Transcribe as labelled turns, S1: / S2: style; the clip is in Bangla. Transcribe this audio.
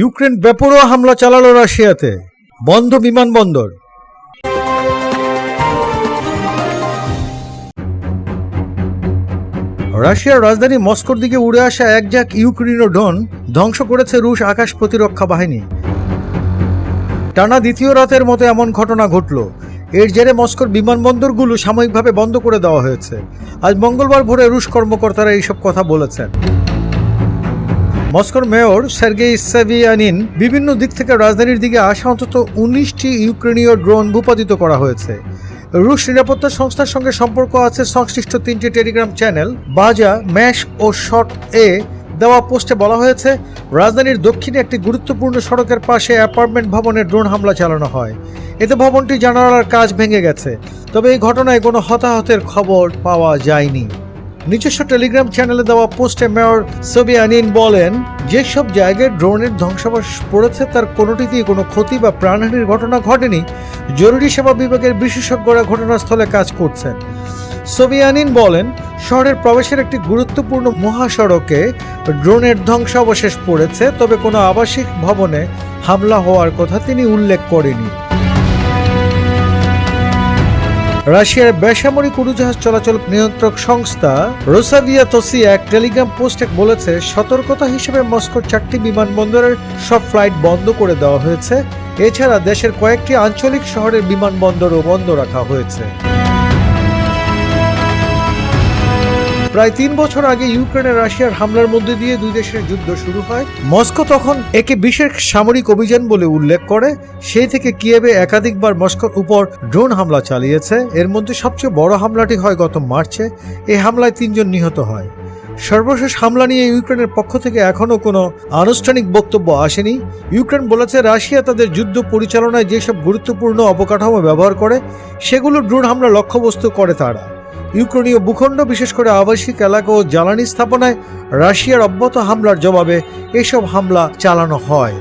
S1: ইউক্রেন বেপরোয়া হামলা চালালো রাশিয়াতে। বন্ধ বিমানবন্দর রাশিয়ার রাজধানী মস্কোর দিকে উড়ে আসা একজাক ইউক্রেনীয় ড্রোন ধ্বংস করেছে রুশ আকাশ প্রতিরক্ষা বাহিনী। টানা দ্বিতীয় রাতের মতো এমন ঘটনা ঘটল। এর জেরে মস্কোর বিমানবন্দরগুলো সাময়িকভাবে বন্ধ করে দেওয়া হয়েছে। আজ মঙ্গলবার ভোরে রুশ কর্মকর্তারা এইসব কথা বলেছেন। মস্কোর মেয়র সের্গেই সেভিয়ানিন বিভিন্ন দিক থেকে রাজধানীর দিকে আসা অন্তত উনিশটি ইউক্রেনীয় ড্রোন ভূপাতিত করা হয়েছে। রুশ নিরাপত্তা সংস্থার সঙ্গে সম্পর্ক আছে সংশ্লিষ্ট তিনটি টেলিগ্রাম চ্যানেল। বাজা, ম্যাশ ও শট এ দেওয়া পোস্টে বলা হয়েছে, রাজধানীর দক্ষিণে একটি গুরুত্বপূর্ণ সড়কের পাশে অ্যাপার্টমেন্ট ভবনে ড্রোন হামলা চালানো হয়। এতে ভবনটি জানালার কাজ ভেঙে গেছে। তবে এই ঘটনায় কোনো হতাহতের খবর পাওয়া যায়নি। নিজস্ব টেলিগ্রাম চ্যানেলে দেওয়া পোস্টে মেয়র সোবিয়ানিন বলেন, যেসব জায়গায় ড্রোনের ধ্বংসাবশ পড়েছে, তার কোনোটিতেই কোনো ক্ষতি বা প্রাণহানির ঘটনা ঘটেনি। জরুরি সেবা বিভাগের বিশেষজ্ঞরা ঘটনাস্থলে কাজ করছেন। সোভিয়ানিন বলেন, শহরের প্রবেশের একটি গুরুত্বপূর্ণ মহাসড়কে ড্রোনের ধ্বংসাবশেষ পড়েছে, তবে কোনো আবাসিক ভবনে হামলা হওয়ার কথা তিনি উল্লেখ করেনি রাশিয়ার বেসামরিক উড়োজাহাজ চলাচল নিয়ন্ত্রক সংস্থা রোসাভিয়া তোসি এক টেলিগ্রাম পোস্টে বলেছে, সতর্কতা হিসেবে মস্কোর চারটি বিমানবন্দরের সব ফ্লাইট বন্ধ করে দেওয়া হয়েছে। এছাড়া দেশের কয়েকটি আঞ্চলিক শহরের বিমানবন্দরও বন্ধ রাখা হয়েছে। প্রায় তিন বছর আগে ইউক্রেনে রাশিয়ার হামলার মধ্যে দিয়ে দুই দেশের যুদ্ধ শুরু হয়। মস্কো তখন একে বিশেষ সামরিক অভিযান বলে উল্লেখ করে। সেই থেকে কিয়েভে একাধিকবার মস্কোর উপর ড্রোন হামলা চালিয়েছে। এর মধ্যে সবচেয়ে বড় হামলাটি হয় গত মার্চে। এই হামলায় তিনজন নিহত হয়। সর্বশেষ হামলা নিয়ে ইউক্রেনের পক্ষ থেকে এখনও কোনো আনুষ্ঠানিক বক্তব্য আসেনি। ইউক্রেন বলেছে, রাশিয়া তাদের যুদ্ধ পরিচালনায় যেসব গুরুত্বপূর্ণ অবকাঠামো ব্যবহার করে, সেগুলো ড্রোন হামলা লক্ষ্যবস্তু করে তারা। ইউক্রেনীয় ভূখণ্ড, বিশেষ করে আবাসিক এলাকা ও জ্বালানি স্থাপনায় রাশিয়ার অব্যাহত হামলার জবাবে এসব হামলা চালানো হয়।